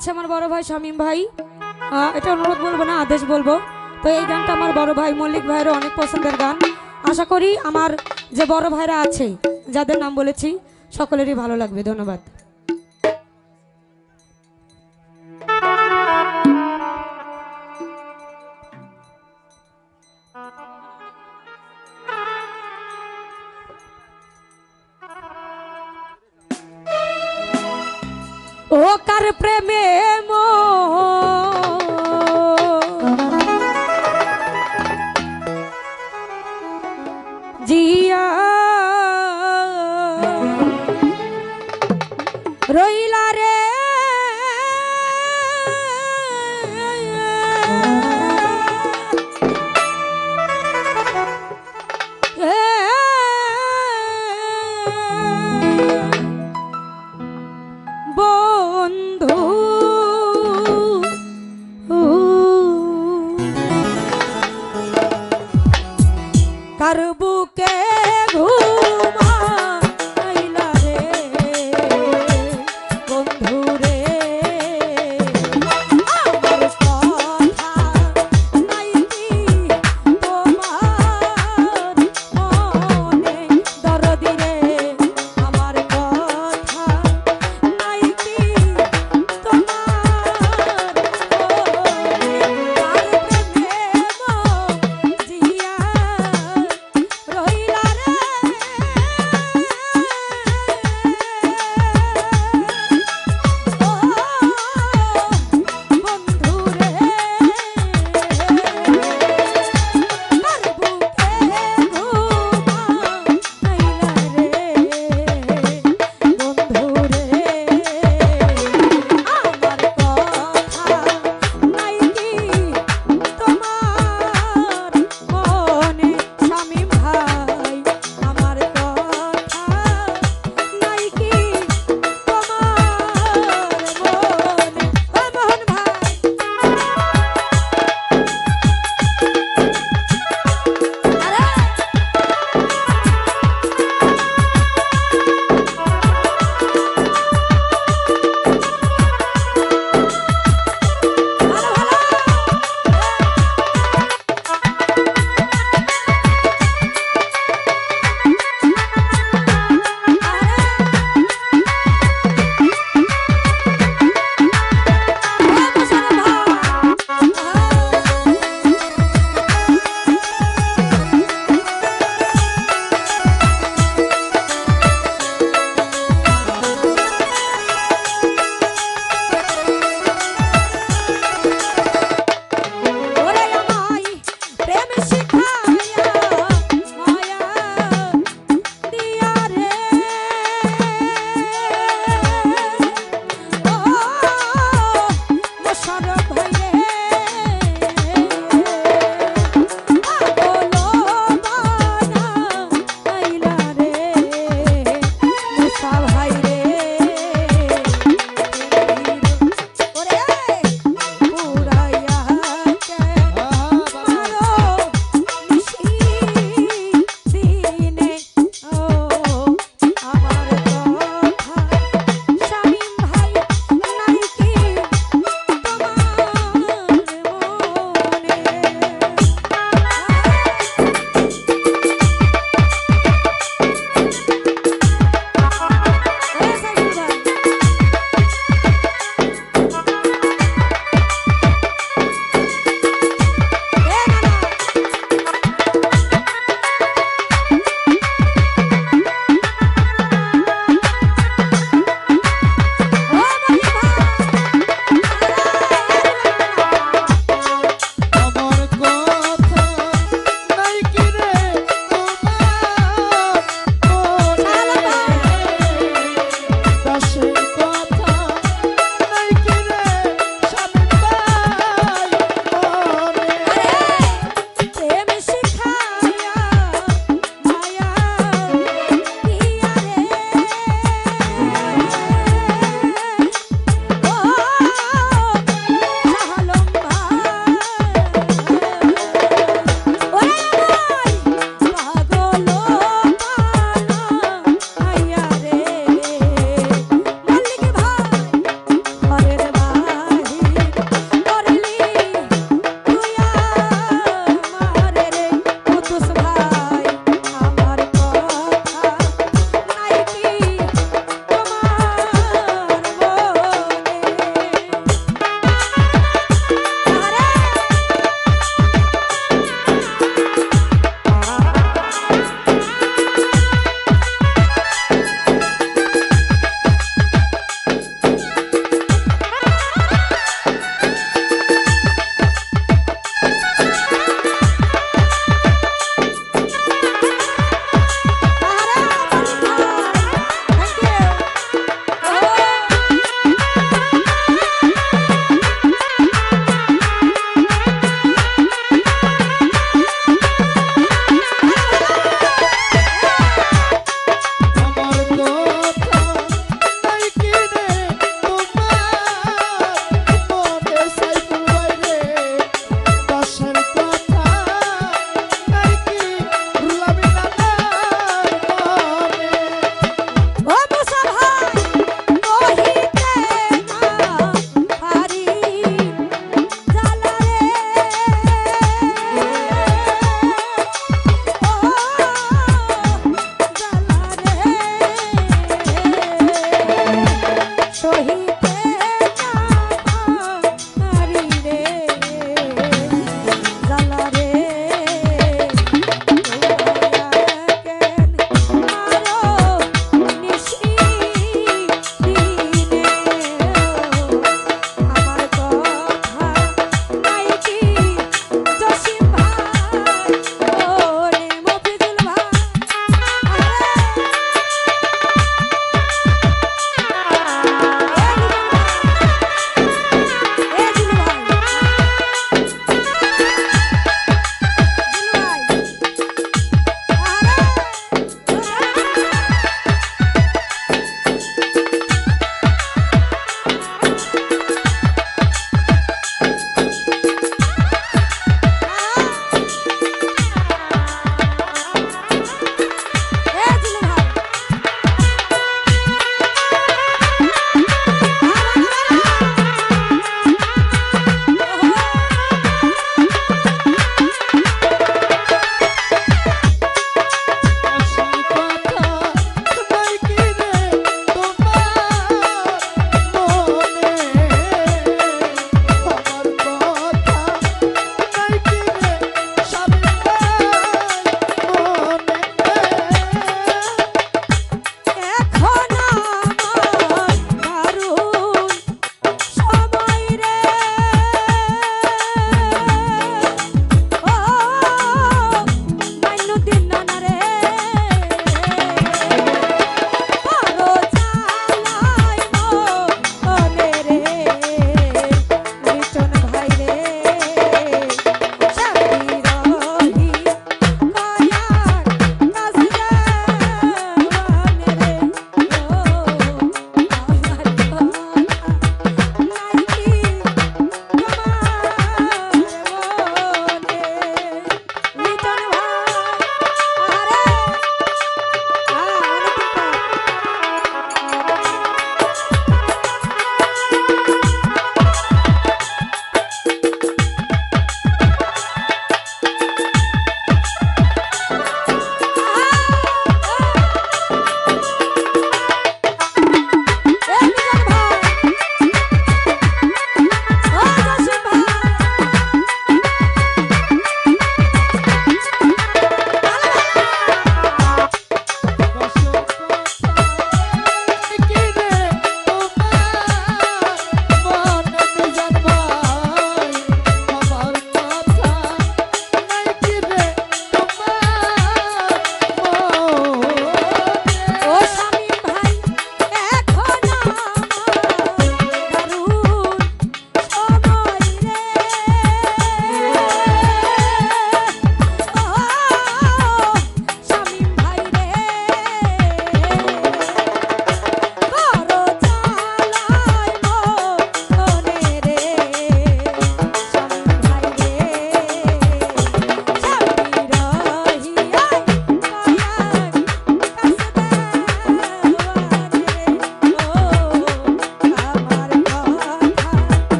করছে আমার বড় ভাই শামীম ভাই। এটা অনুরোধ বলব না, আদেশ বলব। তো এই গানটা আমার বড় ভাই মল্লিক ভাইয়েরও অনেক পছন্দের গান। আশা করি আমার যে বড় ভাইরা আছে, যাদের নাম বলেছি, সকলেরই ভালো লাগবে। ধন্যবাদ। ও কার প্রেমে